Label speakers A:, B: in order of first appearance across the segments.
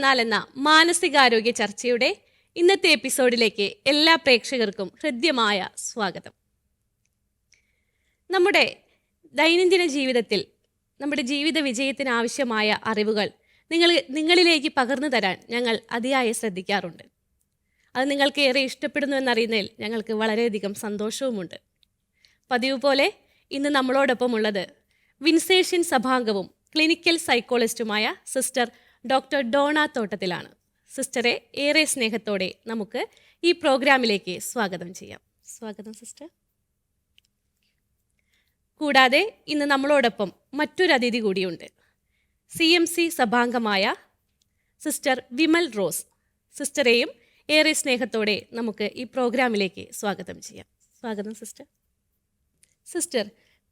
A: വന്നാൽ എന്ന മാനസികാരോഗ്യ ചർച്ചയുടെ ഇന്നത്തെ എപ്പിസോഡിലേക്ക് എല്ലാ പ്രേക്ഷകർക്കും ഹൃദ്യമായ സ്വാഗതം നമ്മുടെ ദൈനംദിന ജീവിതത്തിൽ നമ്മുടെ ജീവിത വിജയത്തിന് ആവശ്യമായ അറിവുകൾ നിങ്ങൾ നിങ്ങളിലേക്ക് പകർന്നു തരാൻ ഞങ്ങൾ അതിയായ ശ്രദ്ധിക്കാറുണ്ട് അത് നിങ്ങൾക്ക് ഏറെ ഇഷ്ടപ്പെടുന്നു എന്നറിയുന്നതിൽ ഞങ്ങൾക്ക് വളരെയധികം സന്തോഷവുമുണ്ട് പതിവ് പോലെ ഇന്ന് നമ്മളോടൊപ്പം ഉള്ളത് വിൻസേഷ്യൻ സഭാംഗവും ക്ലിനിക്കൽ സൈക്കോളജിസ്റ്റുമായ സിസ്റ്റർ ഡോക്ടർ ഡോണ തോട്ടത്തിലാണ് സിസ്റ്ററെ ഏറെ സ്നേഹത്തോടെ നമുക്ക് ഈ പ്രോഗ്രാമിലേക്ക് സ്വാഗതം ചെയ്യാം സ്വാഗതം സിസ്റ്റർ കൂടാതെ ഇന്ന് നമ്മളോടൊപ്പം മറ്റൊരു അതിഥി കൂടിയുണ്ട് സി എം സി സഭാംഗമായ സിസ്റ്റർ വിമൽ റോസ് സിസ്റ്ററെയും ഏറെ സ്നേഹത്തോടെ നമുക്ക് ഈ പ്രോഗ്രാമിലേക്ക് സ്വാഗതം ചെയ്യാം സ്വാഗതം സിസ്റ്റർ സിസ്റ്റർ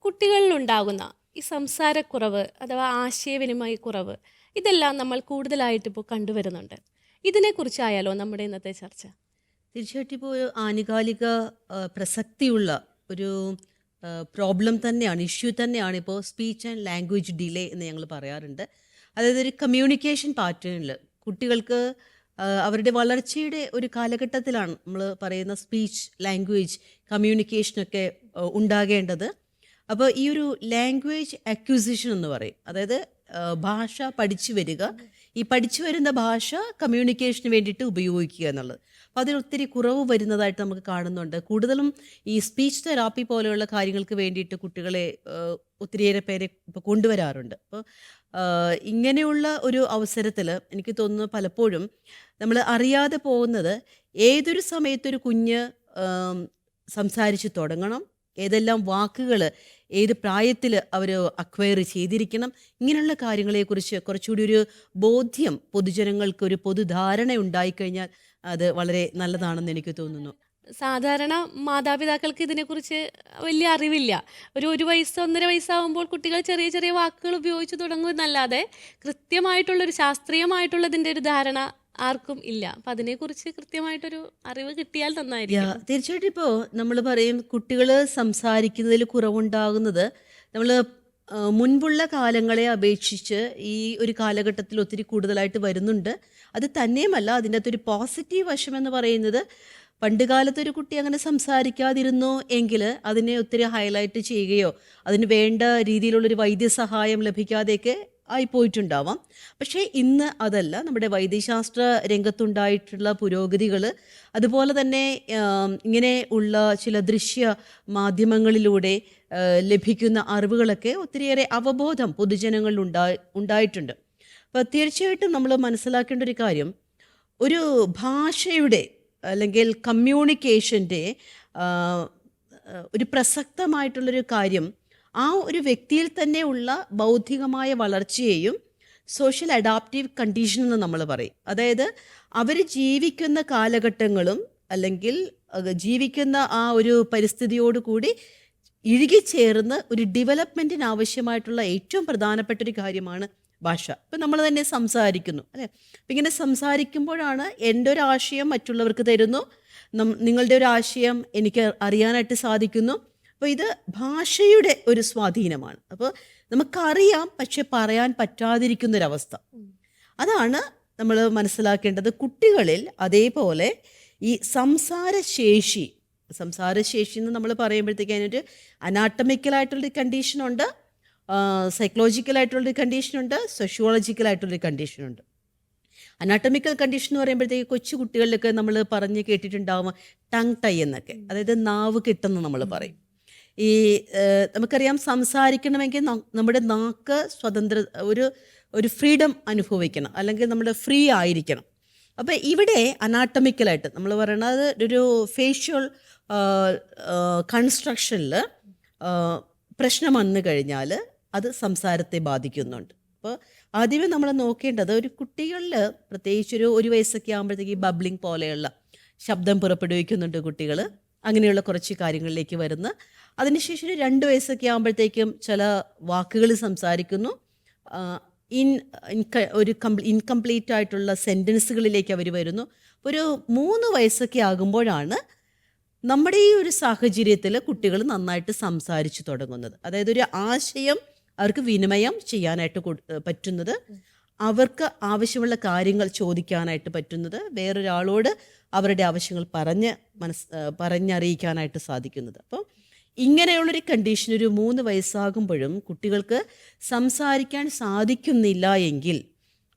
A: കുട്ടികളിലുണ്ടാകുന്ന ഈ സംസാരക്കുറവ് അഥവാ ആശയവിനിമയക്കുറവ് കുറവ് ഇതെല്ലാം നമ്മൾ കൂടുതലായിട്ട് ഇപ്പോൾ കണ്ടുവരുന്നുണ്ട് ഇതിനെക്കുറിച്ചായാലോ നമ്മുടെ ഇന്നത്തെ ചർച്ച
B: തീർച്ചയായിട്ടും ഇപ്പോൾ ഒരു ആനുകാലിക പ്രസക്തിയുള്ള ഒരു പ്രോബ്ലം തന്നെയാണ് ഇഷ്യൂ തന്നെയാണ് ഇപ്പോൾ സ്പീച്ച് ആൻഡ് ലാംഗ്വേജ് ഡിലേ എന്ന് ഞങ്ങൾ പറയാറുണ്ട് അതായത് ഒരു കമ്മ്യൂണിക്കേഷൻ പാറ്റേണിൽ കുട്ടികൾക്ക് അവരുടെ വളർച്ചയുടെ ഒരു കാലഘട്ടത്തിലാണ് നമ്മൾ പറയുന്ന സ്പീച്ച് ലാംഗ്വേജ് കമ്മ്യൂണിക്കേഷനൊക്കെ ഉണ്ടാകേണ്ടത് അപ്പോൾ ഈ ഒരു ലാംഗ്വേജ് അക്വിസിഷൻ എന്ന് പറയും അതായത് ഭാഷ പഠിച്ചു വരിക ഈ പഠിച്ചു വരുന്ന ഭാഷ കമ്മ്യൂണിക്കേഷന് വേണ്ടിയിട്ട് ഉപയോഗിക്കുക എന്നുള്ളത് അപ്പോൾ അതിൽ ഒത്തിരി കുറവ് വരുന്നതായിട്ട് നമുക്ക് കാണുന്നുണ്ട് കൂടുതലും ഈ സ്പീച്ച് തെറാപ്പി പോലെയുള്ള കാര്യങ്ങൾക്ക് വേണ്ടിയിട്ട് കുട്ടികളെ ഒത്തിരിയേറെ പേരെ ഇപ്പോൾ കൊണ്ടുവരാറുണ്ട് അപ്പോൾ ഇങ്ങനെയുള്ള ഒരു അവസരത്തിൽ എനിക്ക് തോന്നുന്നു പലപ്പോഴും നമ്മൾ അറിയാതെ പോകുന്നത് ഏതൊരു സമയത്തൊരു കുഞ്ഞ് സംസാരിച്ച് തുടങ്ങണം ഏതെല്ലാം വാക്കുകൾ ഏത് പ്രായത്തിൽ അവർ അക്വയർ ചെയ്തിരിക്കണം ഇങ്ങനെയുള്ള കാര്യങ്ങളെക്കുറിച്ച് കുറച്ചുകൂടി ഒരു ബോധ്യം പൊതുജനങ്ങൾക്ക് ഒരു പൊതുധാരണ ഉണ്ടായിക്കഴിഞ്ഞാൽ അത് വളരെ നല്ലതാണെന്ന് എനിക്ക് തോന്നുന്നു
A: സാധാരണ മാതാപിതാക്കൾക്ക് ഇതിനെക്കുറിച്ച് വലിയ അറിവില്ല ഒരു ഒരു വയസ്സ് ഒന്നര വയസ്സാവുമ്പോൾ കുട്ടികൾ ചെറിയ ചെറിയ വാക്കുകൾ ഉപയോഗിച്ച് തുടങ്ങുമെന്നല്ലാതെ കൃത്യമായിട്ടുള്ളൊരു ശാസ്ത്രീയമായിട്ടുള്ളതിൻ്റെ ഒരു ധാരണ ആർക്കും ഇല്ല അതിനെ കുറിച്ച് കൃത്യമായിട്ടൊരു അറിവ് കിട്ടിയാൽ നന്നായിരിക്കും
B: തീർച്ചയായിട്ടും ഇപ്പോ നമ്മൾ പറയും കുട്ടികൾ സംസാരിക്കുന്നതിൽ കുറവുണ്ടാകുന്നത് നമ്മൾ മുൻപുള്ള കാലങ്ങളെ അപേക്ഷിച്ച് ഈ ഒരു കാലഘട്ടത്തിൽ ഒത്തിരി കൂടുതലായിട്ട് വരുന്നുണ്ട് അത് തന്നെയുമല്ല അതിൻ്റെ അകത്തൊരു പോസിറ്റീവ് എന്ന് പറയുന്നത് പണ്ട് കാലത്ത് ഒരു കുട്ടി അങ്ങനെ സംസാരിക്കാതിരുന്നോ എങ്കിൽ അതിനെ ഒത്തിരി ഹൈലൈറ്റ് ചെയ്യുകയോ അതിന് വേണ്ട രീതിയിലുള്ളൊരു വൈദ്യസഹായം ലഭിക്കാതെയൊക്കെ ആയിപ്പോയിട്ടുണ്ടാവാം പക്ഷേ ഇന്ന് അതല്ല നമ്മുടെ വൈദ്യശാസ്ത്ര രംഗത്തുണ്ടായിട്ടുള്ള പുരോഗതികൾ അതുപോലെ തന്നെ ഇങ്ങനെ ഉള്ള ചില ദൃശ്യ മാധ്യമങ്ങളിലൂടെ ലഭിക്കുന്ന അറിവുകളൊക്കെ ഒത്തിരിയേറെ അവബോധം പൊതുജനങ്ങളിൽ ഉണ്ടായി ഉണ്ടായിട്ടുണ്ട് അപ്പം തീർച്ചയായിട്ടും നമ്മൾ മനസ്സിലാക്കേണ്ട ഒരു കാര്യം ഒരു ഭാഷയുടെ അല്ലെങ്കിൽ കമ്മ്യൂണിക്കേഷൻ്റെ ഒരു പ്രസക്തമായിട്ടുള്ളൊരു കാര്യം ആ ഒരു വ്യക്തിയിൽ തന്നെ ഉള്ള ബൗദ്ധികമായ വളർച്ചയെയും സോഷ്യൽ അഡാപ്റ്റീവ് കണ്ടീഷൻ എന്ന് നമ്മൾ പറയും അതായത് അവർ ജീവിക്കുന്ന കാലഘട്ടങ്ങളും അല്ലെങ്കിൽ ജീവിക്കുന്ന ആ ഒരു പരിസ്ഥിതിയോട് കൂടി ഇഴുകിച്ചേർന്ന് ഒരു ഡെവലപ്മെൻറ്റിന് ആവശ്യമായിട്ടുള്ള ഏറ്റവും പ്രധാനപ്പെട്ട ഒരു കാര്യമാണ് ഭാഷ ഇപ്പം നമ്മൾ തന്നെ സംസാരിക്കുന്നു അല്ലേ അപ്പം ഇങ്ങനെ സംസാരിക്കുമ്പോഴാണ് എൻ്റെ ഒരു ആശയം മറ്റുള്ളവർക്ക് തരുന്നു നിങ്ങളുടെ ഒരു ആശയം എനിക്ക് അറിയാനായിട്ട് സാധിക്കുന്നു അപ്പോൾ ഇത് ഭാഷയുടെ ഒരു സ്വാധീനമാണ് അപ്പോൾ നമുക്കറിയാം പക്ഷെ പറയാൻ പറ്റാതിരിക്കുന്നൊരവസ്ഥ അതാണ് നമ്മൾ മനസ്സിലാക്കേണ്ടത് കുട്ടികളിൽ അതേപോലെ ഈ സംസാരശേഷി സംസാരശേഷി എന്ന് നമ്മൾ പറയുമ്പോഴത്തേക്ക് അതിനൊരു അനാട്ടമിക്കലായിട്ടുള്ളൊരു കണ്ടീഷനുണ്ട് സൈക്കോളജിക്കലായിട്ടുള്ളൊരു കണ്ടീഷനുണ്ട് സോഷ്യോളജിക്കലായിട്ടുള്ളൊരു കണ്ടീഷനുണ്ട് അനാട്ടമിക്കൽ കണ്ടീഷൻ എന്ന് പറയുമ്പോഴത്തേക്ക് കൊച്ചു കുട്ടികളിലൊക്കെ നമ്മൾ പറഞ്ഞ് കേട്ടിട്ടുണ്ടാവും ടങ് ടൈ എന്നൊക്കെ അതായത് നാവ് കിട്ടുന്ന നമ്മൾ പറയും ഈ നമുക്കറിയാം സംസാരിക്കണമെങ്കിൽ നമ്മുടെ നാക്ക് സ്വതന്ത്ര ഒരു ഒരു ഫ്രീഡം അനുഭവിക്കണം അല്ലെങ്കിൽ നമ്മൾ ഫ്രീ ആയിരിക്കണം അപ്പോൾ ഇവിടെ അനാട്ടമിക്കലായിട്ട് നമ്മൾ പറയുന്നത് ഒരു ഫേഷ്യൽ കൺസ്ട്രക്ഷനിൽ പ്രശ്നം വന്നു കഴിഞ്ഞാൽ അത് സംസാരത്തെ ബാധിക്കുന്നുണ്ട് അപ്പോൾ ആദ്യമേ നമ്മൾ നോക്കേണ്ടത് ഒരു കുട്ടികളിൽ പ്രത്യേകിച്ചൊരു ഒരു വയസ്സൊക്കെ ആകുമ്പോഴത്തേക്ക് ബബ്ലിങ് പോലെയുള്ള ശബ്ദം പുറപ്പെടുവിക്കുന്നുണ്ട് കുട്ടികൾ അങ്ങനെയുള്ള കുറച്ച് കാര്യങ്ങളിലേക്ക് വരുന്ന അതിനുശേഷം ഒരു രണ്ട് വയസ്സൊക്കെ ആകുമ്പോഴത്തേക്കും ചില വാക്കുകൾ സംസാരിക്കുന്നു ഇൻ ഒരു ഇൻകംപ്ലീറ്റ് ആയിട്ടുള്ള സെൻറ്റൻസുകളിലേക്ക് അവർ വരുന്നു ഒരു മൂന്ന് വയസ്സൊക്കെ ആകുമ്പോഴാണ് നമ്മുടെ ഈ ഒരു സാഹചര്യത്തിൽ കുട്ടികൾ നന്നായിട്ട് സംസാരിച്ചു തുടങ്ങുന്നത് അതായത് ഒരു ആശയം അവർക്ക് വിനിമയം ചെയ്യാനായിട്ട് പറ്റുന്നത് അവർക്ക് ആവശ്യമുള്ള കാര്യങ്ങൾ ചോദിക്കാനായിട്ട് പറ്റുന്നത് വേറൊരാളോട് അവരുടെ ആവശ്യങ്ങൾ പറഞ്ഞ് മനസ് പറഞ്ഞറിയിക്കാനായിട്ട് സാധിക്കുന്നത് അപ്പോൾ ഇങ്ങനെയുള്ളൊരു കണ്ടീഷൻ ഒരു മൂന്ന് വയസ്സാകുമ്പോഴും കുട്ടികൾക്ക് സംസാരിക്കാൻ സാധിക്കുന്നില്ല എങ്കിൽ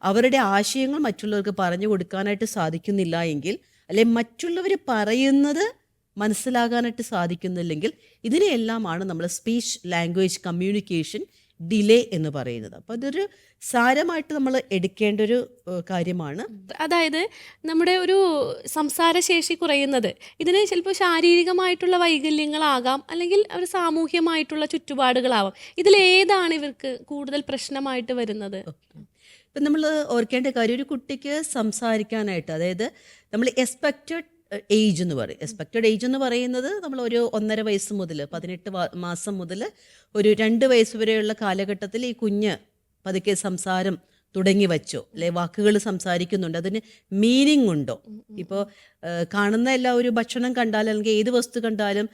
B: അവരുടെ ആശയങ്ങൾ മറ്റുള്ളവർക്ക് പറഞ്ഞു കൊടുക്കാനായിട്ട് സാധിക്കുന്നില്ല എങ്കിൽ അല്ലെ മറ്റുള്ളവർ പറയുന്നത് മനസ്സിലാകാനായിട്ട് സാധിക്കുന്നില്ലെങ്കിൽ ഇതിനെയെല്ലാമാണ് നമ്മൾ സ്പീച്ച് ലാംഗ്വേജ് കമ്മ്യൂണിക്കേഷൻ ഡിലേ എന്ന് പറയുന്നത് അപ്പൊ അതൊരു സാരമായിട്ട് നമ്മൾ എടുക്കേണ്ട ഒരു കാര്യമാണ്
A: അതായത് നമ്മുടെ ഒരു സംസാരശേഷി കുറയുന്നത് ഇതിന് ചിലപ്പോൾ ശാരീരികമായിട്ടുള്ള വൈകല്യങ്ങളാകാം അല്ലെങ്കിൽ ഒരു സാമൂഹ്യമായിട്ടുള്ള ചുറ്റുപാടുകളാവാം ഇതിലേതാണ് ഇവർക്ക് കൂടുതൽ പ്രശ്നമായിട്ട് വരുന്നത്
B: ഇപ്പം നമ്മൾ ഓർക്കേണ്ട കാര്യം ഒരു കുട്ടിക്ക് സംസാരിക്കാനായിട്ട് അതായത് നമ്മൾ എക്സ്പെക്റ്റഡ് ഏജ് എന്ന് പറയും എക്സ്പെക്റ്റഡ് ഏജ് എന്ന് പറയുന്നത് നമ്മൾ ഒരു ഒന്നര വയസ്സ് മുതൽ പതിനെട്ട് മാസം മുതൽ ഒരു രണ്ട് വയസ്സ് വരെയുള്ള കാലഘട്ടത്തിൽ ഈ കുഞ്ഞ് പതുക്കെ സംസാരം തുടങ്ങി വച്ചോ അല്ലെ വാക്കുകൾ സംസാരിക്കുന്നുണ്ട് അതിന് മീനിങ് ഉണ്ടോ ഇപ്പോൾ കാണുന്ന എല്ലാ ഒരു ഭക്ഷണം കണ്ടാലും അല്ലെങ്കിൽ ഏത് വസ്തു കണ്ടാലും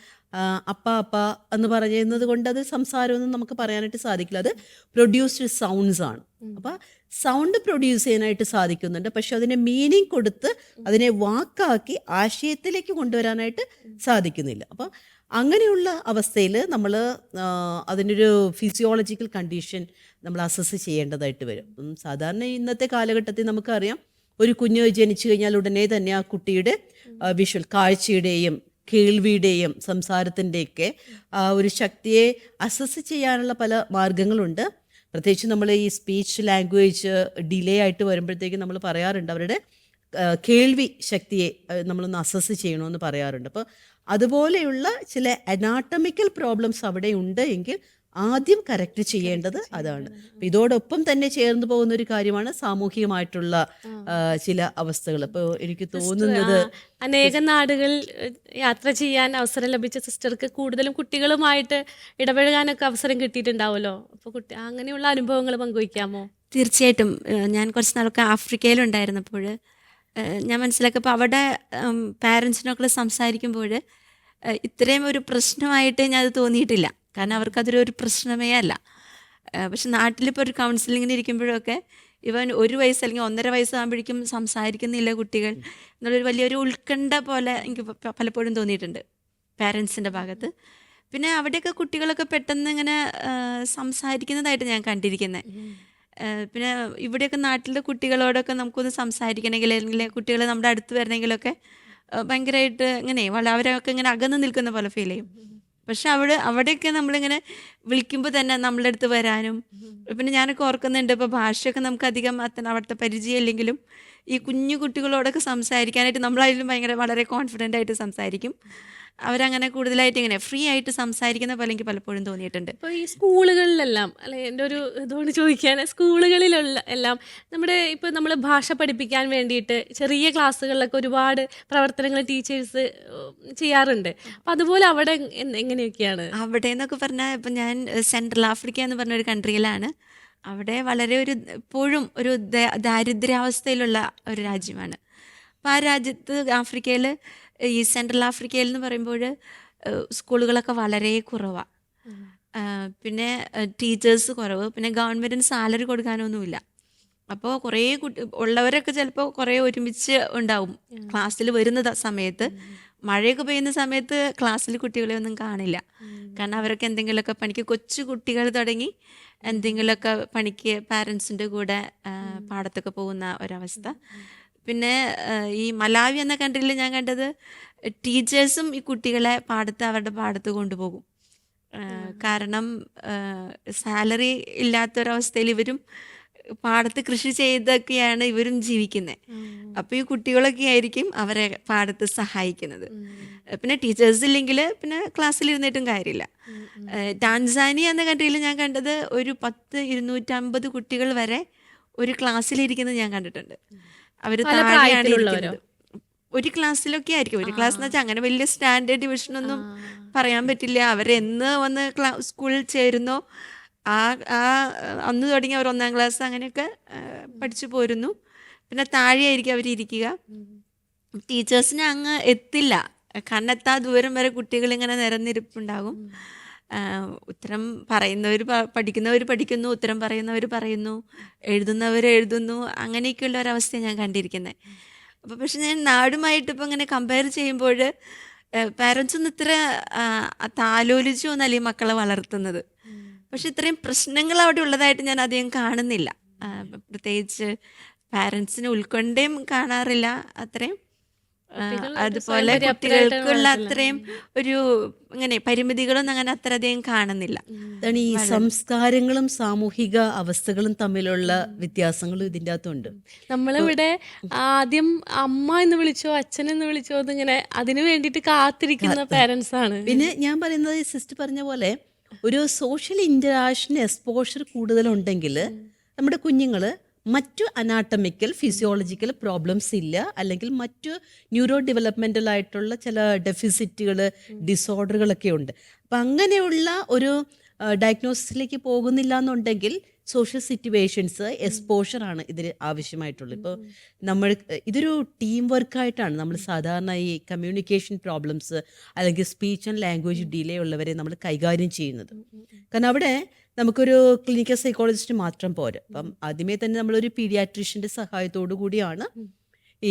B: അപ്പ അപ്പ എന്ന് പറയുന്നത് കൊണ്ട് അത് സംസാരമൊന്നും നമുക്ക് പറയാനായിട്ട് സാധിക്കില്ല അത് പ്രൊഡ്യൂസ്ഡ് സൗണ്ട്സ് ആണ് അപ്പം സൗണ്ട് പ്രൊഡ്യൂസ് ചെയ്യാനായിട്ട് സാധിക്കുന്നുണ്ട് പക്ഷെ അതിന് മീനിങ് കൊടുത്ത് അതിനെ വാക്കാക്കി ആശയത്തിലേക്ക് കൊണ്ടുവരാനായിട്ട് സാധിക്കുന്നില്ല അപ്പം അങ്ങനെയുള്ള അവസ്ഥയിൽ നമ്മൾ അതിനൊരു ഫിസിയോളജിക്കൽ കണ്ടീഷൻ നമ്മൾ അസസ് ചെയ്യേണ്ടതായിട്ട് വരും സാധാരണ ഇന്നത്തെ കാലഘട്ടത്തിൽ നമുക്കറിയാം ഒരു കുഞ്ഞ് ജനിച്ചു കഴിഞ്ഞാൽ ഉടനെ തന്നെ ആ കുട്ടിയുടെ വിഷ്വൽ കാഴ്ചയുടെയും കേൾവിയുടെയും സംസാരത്തിൻ്റെയൊക്കെ ആ ഒരു ശക്തിയെ അസസ് ചെയ്യാനുള്ള പല മാർഗങ്ങളുണ്ട് പ്രത്യേകിച്ച് നമ്മൾ ഈ സ്പീച്ച് ലാംഗ്വേജ് ഡിലേ ആയിട്ട് വരുമ്പോഴത്തേക്ക് നമ്മൾ പറയാറുണ്ട് അവരുടെ കേൾവി ശക്തിയെ നമ്മളൊന്ന് അസസ് ചെയ്യണമെന്ന് പറയാറുണ്ട് അപ്പോൾ അതുപോലെയുള്ള ചില അനാട്ടമിക്കൽ പ്രോബ്ലംസ് അവിടെ ഉണ്ട് എങ്കിൽ ആദ്യം കറക്റ്റ് ചെയ്യേണ്ടത് അതാണ് ഇതോടൊപ്പം തന്നെ ചേർന്ന് പോകുന്ന ഒരു കാര്യമാണ് സാമൂഹികമായിട്ടുള്ള ചില അവസ്ഥകൾ അപ്പൊ എനിക്ക് തോന്നുന്നത് അനേക നാടുകളിൽ യാത്ര ചെയ്യാൻ അവസരം ലഭിച്ച സിസ്റ്റർക്ക് കൂടുതലും കുട്ടികളുമായിട്ട് ഇടപഴകാനൊക്കെ അവസരം കിട്ടിയിട്ടുണ്ടാവുമല്ലോ അപ്പോൾ കുട്ടി അങ്ങനെയുള്ള അനുഭവങ്ങൾ പങ്കുവയ്ക്കാമോ തീർച്ചയായിട്ടും ഞാൻ കുറച്ച് നാളൊക്കെ ആഫ്രിക്കയിലുണ്ടായിരുന്നപ്പോൾ ഞാൻ മനസ്സിലാക്കിയപ്പോൾ അവിടെ പാരൻസിനൊക്കെ സംസാരിക്കുമ്പോൾ ഇത്രയും ഒരു പ്രശ്നമായിട്ട് ഞാൻ അത് തോന്നിയിട്ടില്ല കാരണം അവർക്കതൊരു ഒരു പ്രശ്നമേ അല്ല പക്ഷെ നാട്ടിലിപ്പോൾ ഒരു കൗൺസിലിങ്ങിന് ഇരിക്കുമ്പോഴൊക്കെ ഇവൻ ഒരു വയസ്സ് അല്ലെങ്കിൽ ഒന്നര വയസ്സാകുമ്പോഴേക്കും സംസാരിക്കുന്നില്ല കുട്ടികൾ എന്നുള്ളൊരു വലിയൊരു ഉത്കണ്ഠ പോലെ എനിക്ക് പലപ്പോഴും തോന്നിയിട്ടുണ്ട് പാരൻസിൻ്റെ ഭാഗത്ത് പിന്നെ അവിടെയൊക്കെ കുട്ടികളൊക്കെ പെട്ടെന്ന് ഇങ്ങനെ സംസാരിക്കുന്നതായിട്ട് ഞാൻ കണ്ടിരിക്കുന്നത് പിന്നെ ഇവിടെയൊക്കെ നാട്ടിലെ കുട്ടികളോടൊക്കെ നമുക്കൊന്ന് സംസാരിക്കണമെങ്കിൽ അല്ലെങ്കിൽ കുട്ടികൾ നമ്മുടെ അടുത്ത് വരണമെങ്കിലൊക്കെ ഭയങ്കരമായിട്ട് ഇങ്ങനെ അവരൊക്കെ ഇങ്ങനെ അകന്ന് നിൽക്കുന്ന പോലെ ഫീൽ ചെയ്യും പക്ഷെ അവിടെ അവിടെയൊക്കെ നമ്മളിങ്ങനെ വിളിക്കുമ്പോൾ തന്നെ നമ്മളുടെ അടുത്ത് വരാനും പിന്നെ ഞാനൊക്കെ ഓർക്കുന്നുണ്ട് ഇപ്പോൾ ഭാഷയൊക്കെ നമുക്ക് അധികം അത്ര അവിടുത്തെ ഇല്ലെങ്കിലും ഈ കുഞ്ഞു കുട്ടികളോടൊക്കെ സംസാരിക്കാനായിട്ട് നമ്മളതിലും ഭയങ്കര വളരെ കോൺഫിഡൻ്റ് ആയിട്ട് സംസാരിക്കും അവരങ്ങനെ കൂടുതലായിട്ട് ഇങ്ങനെ ഫ്രീ ആയിട്ട് സംസാരിക്കുന്ന പോലെ എനിക്ക് പലപ്പോഴും തോന്നിയിട്ടുണ്ട് ഇപ്പോൾ ഈ സ്കൂളുകളിലെല്ലാം അല്ലെ എൻ്റെ ഒരു ഇതുകൊണ്ട് ചോദിക്കാൻ സ്കൂളുകളിലുള്ള എല്ലാം നമ്മുടെ ഇപ്പോൾ നമ്മൾ ഭാഷ പഠിപ്പിക്കാൻ വേണ്ടിയിട്ട് ചെറിയ ക്ലാസ്സുകളിലൊക്കെ ഒരുപാട് പ്രവർത്തനങ്ങൾ ടീച്ചേഴ്സ് ചെയ്യാറുണ്ട് അപ്പം അതുപോലെ അവിടെ എങ്ങനെയൊക്കെയാണ് അവിടെ എന്നൊക്കെ പറഞ്ഞാൽ ഇപ്പം ഞാൻ സെൻട്രൽ ആഫ്രിക്ക എന്ന് പറഞ്ഞ ഒരു കൺട്രിയിലാണ് അവിടെ വളരെ ഒരു ഇപ്പോഴും ഒരു ദാരിദ്ര്യാവസ്ഥയിലുള്ള ഒരു രാജ്യമാണ് അപ്പോൾ ആ രാജ്യത്ത് ആഫ്രിക്കയിൽ ഈ സെൻട്രൽ ആഫ്രിക്കയിൽ എന്ന് പറയുമ്പോൾ സ്കൂളുകളൊക്കെ വളരെ കുറവാണ് പിന്നെ ടീച്ചേഴ്സ് കുറവ് പിന്നെ ഗവൺമെൻറ്റിന് സാലറി കൊടുക്കാനൊന്നുമില്ല അപ്പോൾ കുറേ കുട്ടി ഉള്ളവരൊക്കെ ചിലപ്പോൾ കുറേ ഒരുമിച്ച് ഉണ്ടാവും ക്ലാസ്സിൽ വരുന്ന സമയത്ത് മഴയൊക്കെ പെയ്യുന്ന സമയത്ത് ക്ലാസ്സിൽ കുട്ടികളെ ഒന്നും കാണില്ല കാരണം അവരൊക്കെ എന്തെങ്കിലുമൊക്കെ പണിക്ക് കൊച്ചു കുട്ടികൾ തുടങ്ങി എന്തെങ്കിലുമൊക്കെ പണിക്ക് പാരൻസിൻ്റെ കൂടെ പാടത്തൊക്കെ പോകുന്ന ഒരവസ്ഥ പിന്നെ ഈ മലാവി എന്ന കൺട്രിയിൽ ഞാൻ കണ്ടത് ടീച്ചേഴ്സും ഈ കുട്ടികളെ പാടത്ത് അവരുടെ പാടത്ത് കൊണ്ടുപോകും കാരണം സാലറി ഇല്ലാത്തൊരവസ്ഥയിൽ ഇവരും പാടത്ത് കൃഷി ചെയ്തൊക്കെയാണ് ഇവരും ജീവിക്കുന്നത് അപ്പോൾ ഈ കുട്ടികളൊക്കെ ആയിരിക്കും അവരെ പാടത്ത് സഹായിക്കുന്നത് പിന്നെ ടീച്ചേഴ്സ് ഇല്ലെങ്കിൽ പിന്നെ ക്ലാസ്സിലിരുന്നിട്ടും കാര്യമില്ല ടാൻസാനിയ എന്ന കൺട്രിയിൽ ഞാൻ കണ്ടത് ഒരു പത്ത് ഇരുന്നൂറ്റമ്പത് കുട്ടികൾ വരെ ഒരു ക്ലാസ്സിലിരിക്കുന്നത് ഞാൻ കണ്ടിട്ടുണ്ട് അവർ ഒരു ക്ലാസ്സിലൊക്കെ ആയിരിക്കും ഒരു ക്ലാസ് എന്ന് വെച്ചാൽ അങ്ങനെ വലിയ സ്റ്റാൻഡേർഡ് ഡിവിഷൻ ഒന്നും പറയാൻ പറ്റില്ല അവരെന്ന് വന്ന് സ്കൂളിൽ ചേരുന്നോ ആ ആ അന്ന് തുടങ്ങി അവർ ഒന്നാം ക്ലാസ് അങ്ങനെയൊക്കെ പഠിച്ചു പോരുന്നു പിന്നെ താഴെയായിരിക്കും അവർ ഇരിക്കുക ടീച്ചേഴ്സിനെ അങ്ങ് എത്തില്ല കണ്ണെത്താ ദൂരം വരെ കുട്ടികൾ ഇങ്ങനെ നിരന്നിരിപ്പുണ്ടാകും ഉത്തരം പറയുന്നവർ പഠിക്കുന്നവർ പഠിക്കുന്നു ഉത്തരം പറയുന്നവർ പറയുന്നു എഴുതുന്നവർ എഴുതുന്നു അങ്ങനെയൊക്കെയുള്ള ഒരവസ്ഥയാണ് ഞാൻ കണ്ടിരിക്കുന്നത് അപ്പോൾ പക്ഷെ ഞാൻ നാടുമായിട്ട് ഇപ്പോൾ ഇങ്ങനെ കമ്പയർ ചെയ്യുമ്പോൾ പാരൻസൊന്നും ഇത്ര താലോലിച്ചു ഈ മക്കളെ വളർത്തുന്നത് പക്ഷെ ഇത്രയും പ്രശ്നങ്ങൾ അവിടെ ഉള്ളതായിട്ട് ഞാൻ അധികം കാണുന്നില്ല പ്രത്യേകിച്ച് പാരൻസിന് ഉൾക്കൊണ്ടേം കാണാറില്ല അത്രയും അതുപോലെ കുട്ടികൾക്കുള്ള അത്രയും ഒരു ഇങ്ങനെ പരിമിതികളൊന്നും അങ്ങനെ അത്ര അധികം കാണുന്നില്ല അതാണ് ഈ സംസ്കാരങ്ങളും സാമൂഹിക അവസ്ഥകളും തമ്മിലുള്ള വ്യത്യാസങ്ങളും ഇതിൻ്റെ അകത്തുണ്ട് നമ്മളിവിടെ ആദ്യം അമ്മ എന്ന് വിളിച്ചോ അച്ഛൻ എന്ന് വിളിച്ചോ ഇങ്ങനെ അതിനു വേണ്ടിയിട്ട് കാത്തിരിക്കുന്ന പേരൻസ് ആണ് പിന്നെ ഞാൻ പറയുന്നത് സിസ്റ്റർ പറഞ്ഞ പോലെ ഒരു സോഷ്യൽ ഇന്ററാക്ഷൻ എക്സ്പോഷർ കൂടുതലുണ്ടെങ്കിൽ നമ്മുടെ കുഞ്ഞുങ്ങള് മറ്റു അനാട്ടമിക്കൽ ഫിസിയോളജിക്കൽ പ്രോബ്ലംസ് ഇല്ല അല്ലെങ്കിൽ മറ്റു ന്യൂറോ ഡെവലപ്മെൻ്റൽ ആയിട്ടുള്ള ചില ഡെഫിസിറ്റുകൾ ഡിസോർഡറുകളൊക്കെ ഉണ്ട് അപ്പം അങ്ങനെയുള്ള ഒരു ഡയഗ്നോസിസിലേക്ക് പോകുന്നില്ല എന്നുണ്ടെങ്കിൽ സോഷ്യൽ സിറ്റുവേഷൻസ് എക്സ്പോഷർ ആണ് ഇതിൽ ആവശ്യമായിട്ടുള്ളത് ഇപ്പോൾ നമ്മൾ ഇതൊരു ടീം വർക്കായിട്ടാണ് നമ്മൾ സാധാരണ ഈ കമ്മ്യൂണിക്കേഷൻ പ്രോബ്ലംസ് അല്ലെങ്കിൽ സ്പീച്ച് ആൻഡ് ലാംഗ്വേജ് ഡിലേ ഉള്ളവരെ നമ്മൾ കൈകാര്യം ചെയ്യുന്നത് കാരണം അവിടെ നമുക്കൊരു ക്ലിനിക്കൽ സൈക്കോളജിസ്റ്റ് മാത്രം പോരാ അപ്പം ആദ്യമേ തന്നെ നമ്മളൊരു പീഡിയാട്രീഷ്യൻ്റെ സഹായത്തോടു കൂടിയാണ്